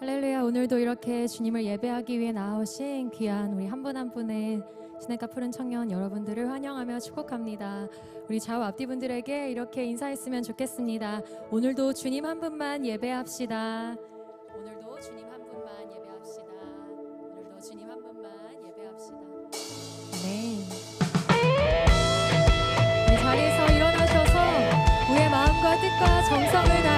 할렐루야 오늘도 이렇게 주님을 예배하기 위해 나오신 귀한 우리 한 분 한 분의 시냇가 푸른 청년 여러분들을 환영하며 축복합니다. 우리 좌우 앞뒤 분들에게 이렇게 인사했으면 좋겠습니다. 오늘도 주님 한 분만 예배합시다. 오늘도 주님 한 분만 예배합시다. 오늘도 주님 한 분만 예배합시다. 네. 우리 자리에서 일어나셔서 우리의 마음과 뜻과 정성을 다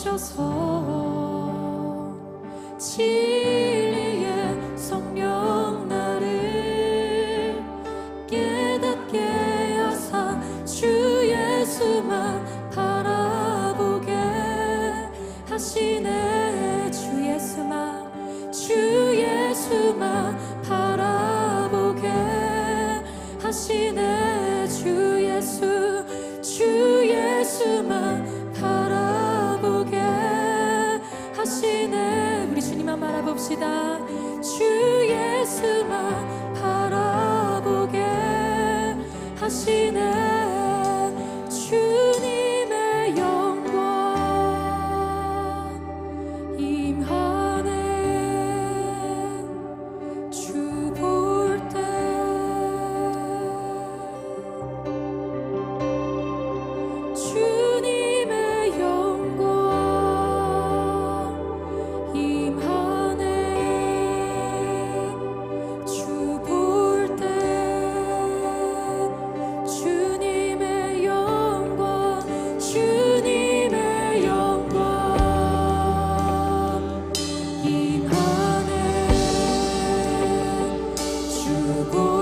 오셔서 하시 주볼